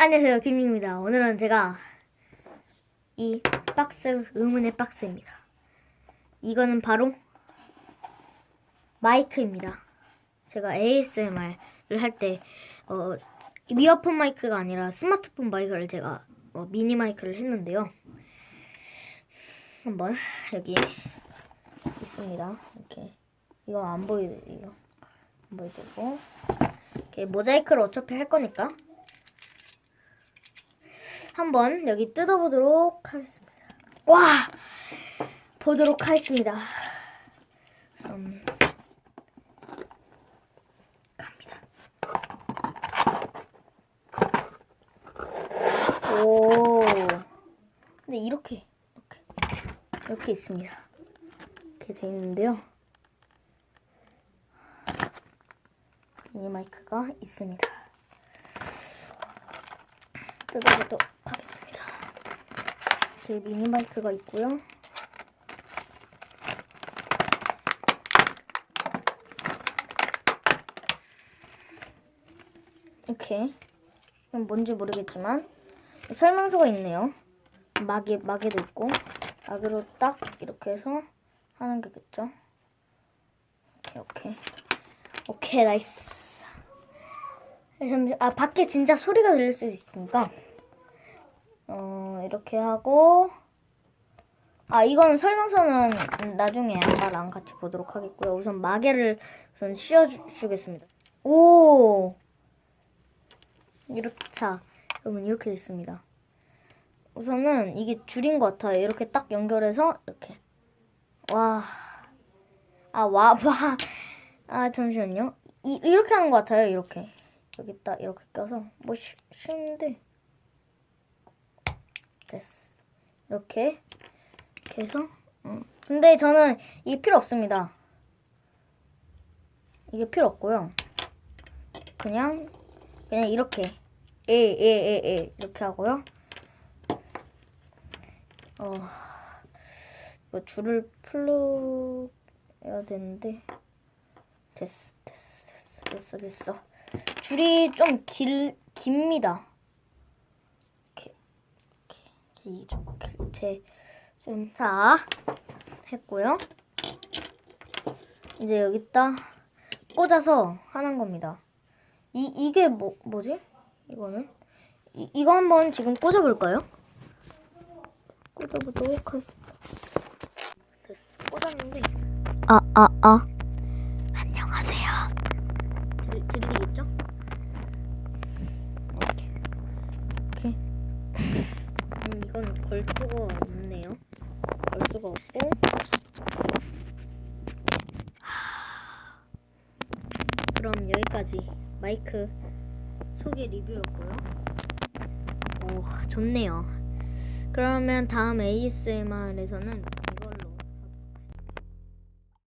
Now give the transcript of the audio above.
안녕하세요 김민입니다. 오늘은 제가 이 박스 의문의 박스입니다. 이거는 바로 마이크입니다. 제가 ASMR을 할때 어, 이어폰 마이크가 아니라 스마트폰 마이크를 제가 어, 미니 마이크를 했는데요. 한번 여기 있습니다. 이렇게. 이거 안 보이 이거? 안 보이고 이렇게 모자이크를 어차피 할 거니까 한번 여기 뜯어보도록 하겠습니다. 와! 보도록 하겠습니다. 음, 갑니다. 오. 근데 이렇게, 이렇게, 이렇게 있습니다. 이렇게 돼 있는데요. 미니 마이크가 있습니다. 뜯어보도록 하겠습니다. 제 미니 마이크가 있고요. 이건 뭔지 모르겠지만 설명서가 있네요. 마개 마개도 있고 마개로 딱 이렇게 해서 하는 거겠죠. 오케이 오케이 오케이 나이스. 아 밖에 진짜 소리가 들릴 수 있으니까 어 이렇게 하고 아 이거는 설명서는 나중에 아빠랑 같이 보도록 하겠고요. 우선 마개를 우선 씌워주겠습니다. 오 이렇게 자 여러분 이렇게 됐습니다. 우선은 이게 줄인 것 같아요. 이렇게 딱 연결해서 이렇게 와 아와와아 잠시만요. 이, 이렇게 하는 것 같아요. 이렇게 여기다. 이렇게 껴서. 뭐 쉬, 쉬운데. 됐어. 이렇게 이렇게 해서. 음. 근데 저는 이게 필요 없습니다. 이게 필요 없고요. 그냥 그냥 이렇게. 에에에에 이렇게 하고요. 어 이거 줄을 풀어야 되는데. 됐어 됐어 됐어 됐어 됐어 줄이 좀 길, 깁니다. 이렇게, 이렇게, 이렇게, 좀, 자, 했고요. 이제 여기다 꽂아서 하는 겁니다. 이, 이게 뭐, 뭐지? 이거는? 이, 이거 한번 지금 꽂아볼까요? 꽂아보도록 하겠습니다. 됐어. 꽂았는데. 아, 아, 아. 음, 이건 걸 수가 없네요. 걸 수가 없고. 하, 그럼 여기까지 마이크 소개 리뷰였고요. 오, 좋네요. 그러면 다음 ASMR에서는